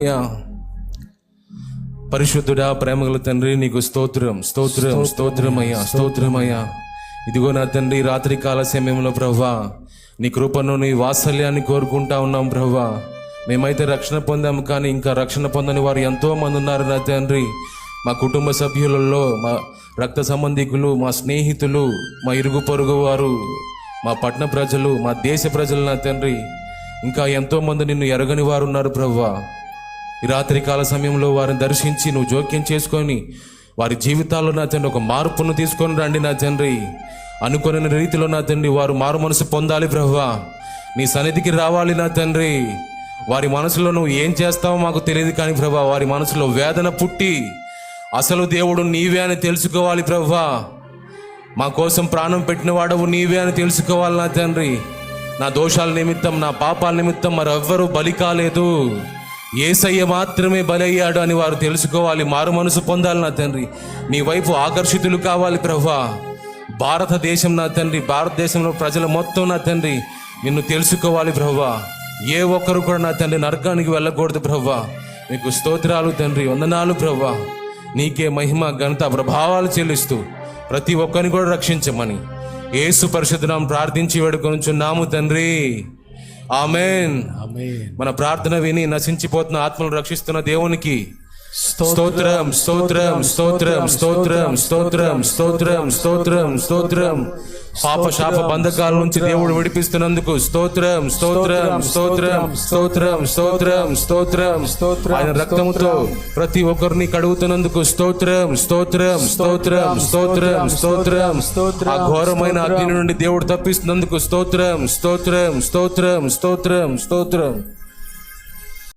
అయ్యా పరిశుద్ధుడా ప్రేమగల తండ్రి నీకు స్తోత్రం స్తోత్రం స్తోత్రం అయ్యా స్తోత్రం అయ్యా. ఇదిగో నా తండ్రి రాత్రి కాల సమయంలో ప్రభా నీ కృపను నీ వాత్సల్యాన్ని కోరుకుంటా ఉన్నాం ప్రభా. మేమైతే రక్షణ పొందాము కానీ ఇంకా రక్షణ పొందని వారు ఎంతో మంది ఉన్నారు నా తండ్రి. మా కుటుంబ సభ్యులలో మా రక్త సంబంధికులు మా స్నేహితులు మా ఇరుగు పొరుగు వారు మా పట్టణ ప్రజలు మా దేశ ప్రజలు నా తండ్రి. ఇంకా ఎంతో మంది నిన్ను ఎరగని వారు ఉన్నారు ప్రభా. ఈ సమయంలో వారిని దర్శించి నువ్వు జోక్యం చేసుకొని వారి జీవితాల్లో నా తండ్రి ఒక మార్పును తీసుకొని రండి నా తండ్రి. అనుకున్న రీతిలో నా తండ్రి వారు మారు మనసు పొందాలి ప్రభువా. నీ సన్నిధికి రావాలి నా తండ్రి. వారి మనసులో నువ్వు ఏం చేస్తావో మాకు తెలియదు కానీ ప్రభా వారి మనసులో వేదన పుట్టి అసలు దేవుడు నీవే అని తెలుసుకోవాలి ప్రభువా. మా కోసం ప్రాణం పెట్టిన వాడవు నీవే అని తెలుసుకోవాలి నా తండ్రి. నా దోషాల నిమిత్తం నా పాపాల నిమిత్తం మరెవ్వరూ బలి కాలేదు. ఏసయ్య మాత్రమే బలయ్యాడు అని వారు తెలుసుకోవాలి. మారు మనసు పొందాలి నా తండ్రి. నీ వైపు ఆకర్షితులు కావాలి ప్రభా. భారతదేశం నా తండ్రి. భారతదేశంలో ప్రజల మొత్తం నా తండ్రి. నిన్ను తెలుసుకోవాలి ప్రభా. ఏ ఒక్కరు కూడా నా తండ్రి నరకానికి వెళ్ళకూడదు ప్రభా. నీకు స్తోత్రాలు తండ్రి. వందనాలు ప్రభా. నీకే మహిమ ఘనత ప్రభావాలు చెల్లిస్తూ ప్రతి ఒక్కరిని కూడా రక్షించమని. ఏసు పరిశుద్ధనాం ప్రార్థించి వేడుకొనుచున్నాము తండ్రి. ఆమెన్. మన ప్రార్థన విని నశించిపోతున్న ఆత్మను రక్షిస్తున్న దేవునికి స్తోత్రం స్తోత్రం స్తోత్రం స్తోత్రం స్తోత్రం స్తోత్రం స్తోత్రం స్తోత్రం పాప శాప బంధకాల నుంచి దేవుడు విడిపిస్తున్నందుకు స్తోత్రం స్తోత్రం స్తోత్రం స్తోత్రం స్తోత్రం స్తోత్రం స్తోత్రం ఆయన రక్తముతో ప్రతి ఒక్కరిని కడుగుతున్నందుకు స్తోత్రం స్తోత్రం స్తోత్రం స్తోత్రం స్తోత్రం స్తోత్రం ఘోరమైన అగ్ని నుండి దేవుడు తప్పిస్తున్నందుకు స్తోత్రం స్తోత్రం స్తోత్రం స్తోత్రం స్తోత్రం